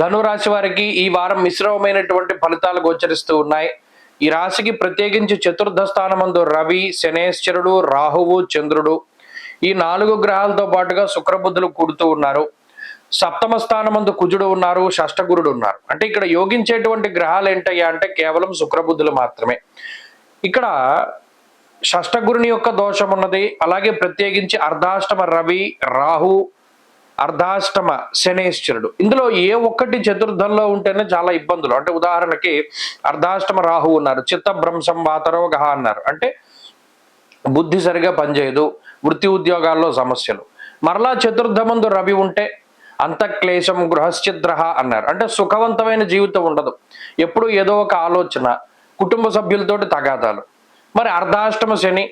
ధనురాశి వారికి ఈ వారం మిశ్రమమైనటువంటి ఫలితాలు గోచరిస్తూ ఉన్నాయి. ఈ రాశికి ప్రత్యేకించి చతుర్థ స్థానమందు రవి శనేశ్వరుడు రాహువు చంద్రుడు ఈ నాలుగు గ్రహాలతో పాటుగా శుక్రబుద్ధులు కూడుతూ ఉన్నారు. సప్తమ స్థానమందు కుజుడు ఉన్నారు షష్టగురుడు ఉన్నారు. అంటే ఇక్కడ యోగించేటువంటి గ్రహాలు ఏంటయ్యా అంటే కేవలం శుక్రబుద్ధులు మాత్రమే. ఇక్కడ షష్టగురుని యొక్క దోషం ఉన్నది అలాగే ప్రత్యేకించి అర్ధాష్టమ రవి రాహు అర్ధాష్టమ శనేశ్వరుడు. ఇందులో ఏ ఒక్కటి చతుర్థంలో ఉంటేనే చాలా ఇబ్బందులు. అంటే ఉదాహరణకి అర్ధాష్టమ రాహు ఉన్నారు చిత్త భ్రంశం వాతరోగ అన్నారు. అంటే బుద్ధి సరిగా పనిచేయదు వృత్తి ఉద్యోగాల్లో సమస్యలు. మరలా చతుర్థమందు రవి ఉంటే అంతఃక్లేశం గృహశ్చిద్రహ అన్నారు. అంటే సుఖవంతమైన జీవితం ఉండదు. ఎప్పుడు ఏదో ఒక ఆలోచన కుటుంబ సభ్యులతోటి తగాదాలు. మరి అర్ధాష్టమ శని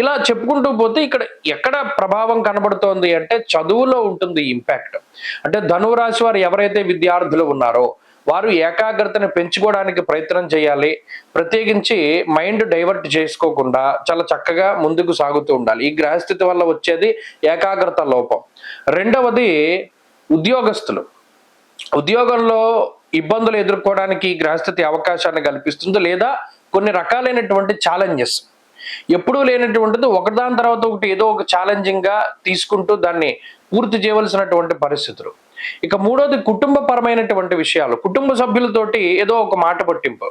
ఇలా చెప్పుకుంటూ పోతే ఇక్కడ ఎక్కడ ప్రభావం కనబడుతోంది అంటే చదువులో ఉంటుంది ఇంపాక్ట్. అంటే ధనురాశి వారు ఎవరైతే విద్యార్థులు ఉన్నారో వారు ఏకాగ్రతను పెంచుకోవడానికి ప్రయత్నం చేయాలి. ప్రత్యేకించి మైండ్ డైవర్ట్ చేసుకోకుండా చాలా చక్కగా ముందుకు సాగుతూ ఉండాలి. ఈ గ్రహస్థితి వల్ల వచ్చేది ఏకాగ్రత లోపం. రెండవది ఉద్యోగస్తులు. ఉద్యోగంలో ఇబ్బందులు ఎదుర్కోవడానికి ఈ గ్రహస్థితి అవకాశాన్ని కల్పిస్తుంది లేదా కొన్ని రకాలైనటువంటి ఛాలెంజెస్ ఎప్పుడూ లేనటువంటిది ఒకదాని తర్వాత ఒకటి ఏదో ఒక ఛాలెంజింగ్గా తీసుకుంటూ దాన్ని పూర్తి చేయవలసినటువంటి పరిస్థితులు. ఇక మూడోది కుటుంబపరమైనటువంటి విషయాలు. కుటుంబ సభ్యులతోటి ఏదో ఒక మాట పట్టింపు.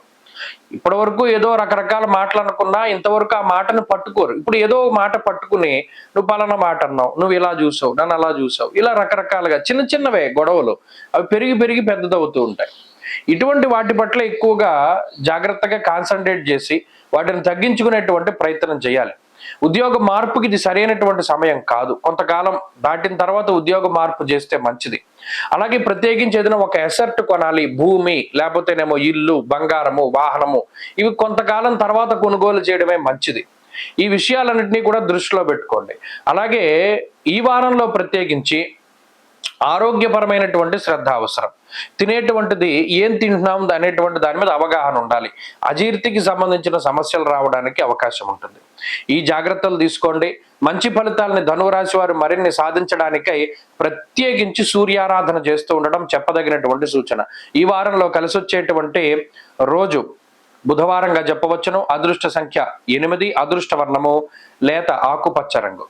ఇప్పటి వరకు ఏదో రకరకాల మాటలు అనుకున్నా ఇంతవరకు ఆ మాటను పట్టుకోరు. ఇప్పుడు ఏదో ఒక మాట పట్టుకుని నువ్వు పలానా మాట అన్నావు నువ్వు ఇలా చూసావు నన్ను అలా చూసావు ఇలా రకరకాలుగా చిన్న చిన్నవే గొడవలు. అవి పెరిగి పెరిగి పెద్దదవుతూ ఉంటాయి. ఇటువంటి వాటి పట్ల ఎక్కువగా జాగ్రత్తగా కాన్సన్ట్రేట్ చేసి వాటిని తగ్గించుకునేటువంటి ప్రయత్నం చేయాలి. ఉద్యోగ మార్పుకి ఇది సరైనటువంటి సమయం కాదు. కొంతకాలం దాటిన తర్వాత ఉద్యోగ మార్పు చేస్తే మంచిది. అలాగే ప్రత్యేకించి ఏదైనా ఒక ఎసర్ట్ కొనాలి. భూమి లేకపోతేనేమో ఇల్లు బంగారము వాహనము ఇవి కొంతకాలం తర్వాత కొనుగోలు చేయడమే మంచిది. ఈ విషయాలన్నింటినీ కూడా దృష్టిలో పెట్టుకోండి. అలాగే ఈ వారంలో ప్రత్యేకించి ఆరోగ్యపరమైనటువంటి శ్రద్ధ అవసరం. తినేటువంటిది ఏం తింటున్నాం అనేటువంటి దాని మీద అవగాహన ఉండాలి. అజీర్తికి సంబంధించిన సమస్యలు రావడానికి అవకాశం ఉంటుంది. ఈ జాగ్రత్తలు తీసుకోండి. మంచి ఫలితాలని ధనురాశి వారు మరిన్ని సాధించడానికై ప్రత్యేకించి సూర్యారాధన చేస్తూ ఉండడం చెప్పదగినటువంటి సూచన. ఈ వారంలో కలిసి వచ్చేటువంటి రోజు బుధవారంగా చెప్పవచ్చును అదృష్ట సంఖ్య ఎనిమిది. అదృష్ట వర్ణము. లేత ఆకుపచ్చ రంగు.